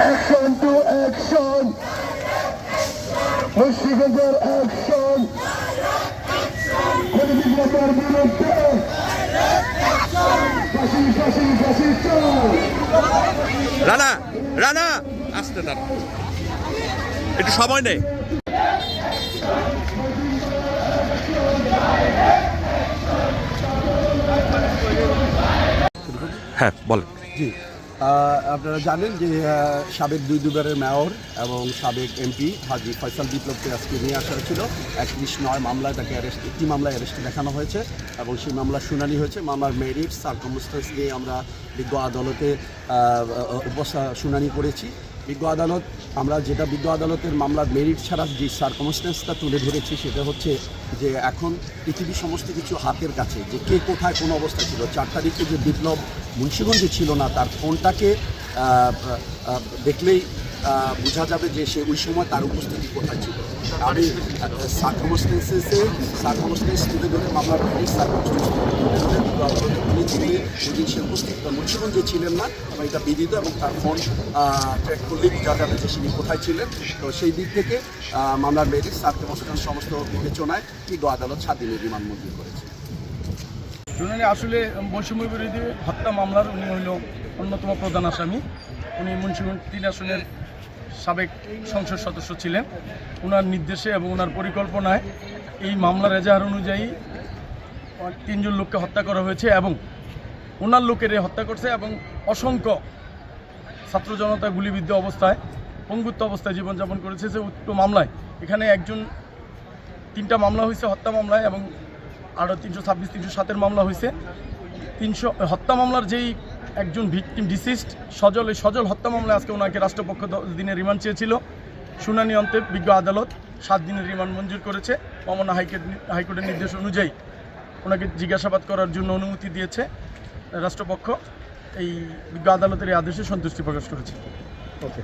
Action to action action বিপ্লবের বিরুদ্ধে! ফাঁসি ফাঁসি ফাঁসি চাই রানা রানা! আসতে দাঁড়া। একটু সময় নেই। হ্যাঁ বলেন। জি। আপনারা জানেন যে সাবেক দুই দুবারের মেয়র এবং সাবেক এমপি হাজি ফয়সাল বিপ্লবকে আজকে নিয়ে আসা হয়েছিল। একত্রিশ নয় মামলায় তাকে অ্যারেস্ট একটি মামলায় অ্যারেস্টে দেখানো হয়েছে এবং সেই মামলার শুনানি হয়েছে। মামলার মেরিট সার্কমস্টেন্স নিয়ে আমরা বিজ্ঞ আদালতে উপস শুনানি করেছি। বিজ্ঞ আদালত, আমরা যেটা বিজ্ঞ আদালতের মামলার মেরিট ছাড়া যে সার্কমস্টেন্সটা তুলে ধরেছি সেটা হচ্ছে যে এখন পৃথিবীর সমস্ত কিছু হাতের কাছে, যে কে কোথায় কোন অবস্থা ছিল, চার তারিখে যে বিপ্লব মুন্সিগঞ্জে ছিল না, তার ফোনটাকে দেখলেই বোঝা যাবে যে সে ওই সময় তার উপস্থিতি কোথায় ছিল। আমি সার্কমস্টেন্সেসে সার্কমস্টেন্স তুলে ধরে মামলার সার্কমস্টেন্স উনি যিনি ওই সে উপস্থিত মুন্সিগঞ্জে ছিলেন না এবং এটা বিদিত এবং তার ফোন ট্র্যাক করলেই বোঝা যাবে যে তিনি কোথায় ছিলেন। তো সেই দিক থেকে মামলার মেরিট সার্কমস্টেন্স সমস্ত বিবেচনায় বিজ্ঞ আদালত সাত দিনের মঞ্জুর করেছে। শুনানি আসলে বৈষম্য বিরোধী হত্যা মামলার উনি হইল অন্যতম প্রধান আসামি। উনি মুন্সিগঞ্জ তিন আসনের সাবেক সংসদ সদস্য ছিলেন। ওনার নির্দেশে এবং ওনার পরিকল্পনায় এই মামলার এজাহার অনুযায়ী তিনজন লোককে হত্যা করা হয়েছে এবং ওনার লোকের হত্যা করছে এবং অসংখ্য ছাত্র জনতা গুলিবিদ্ধ অবস্থায়, পঙ্গুত্ব অবস্থায় জীবনযাপন করেছে। যে উক্ত মামলায় এখানে একজন, তিনটা মামলা হয়েছে, হত্যা মামলায় এবং আরও তিনশো ছাব্বিশ, তিনশো সাতের মামলা হয়েছে। তিনশো, হত্যা মামলার যেই একজন ভিকটিম ডিসিস্ট, সজল সজল হত্যা মামলায় আজকে ওনাকে রাষ্ট্রপক্ষ দিনের রিমান্ড চেয়েছিল। শুনানি অন্তে বিজ্ঞ আদালত সাত দিনের রিমান্ড মঞ্জুর করেছে। মামনা হাইকোর্ট হাইকোর্টের নির্দেশ অনুযায়ী ওনাকে জিজ্ঞাসাবাদ করার জন্য অনুমতি দিয়েছে রাষ্ট্রপক্ষ। এই বিজ্ঞ আদালতের এই আদেশে সন্তুষ্টি প্রকাশ করেছে। ওকে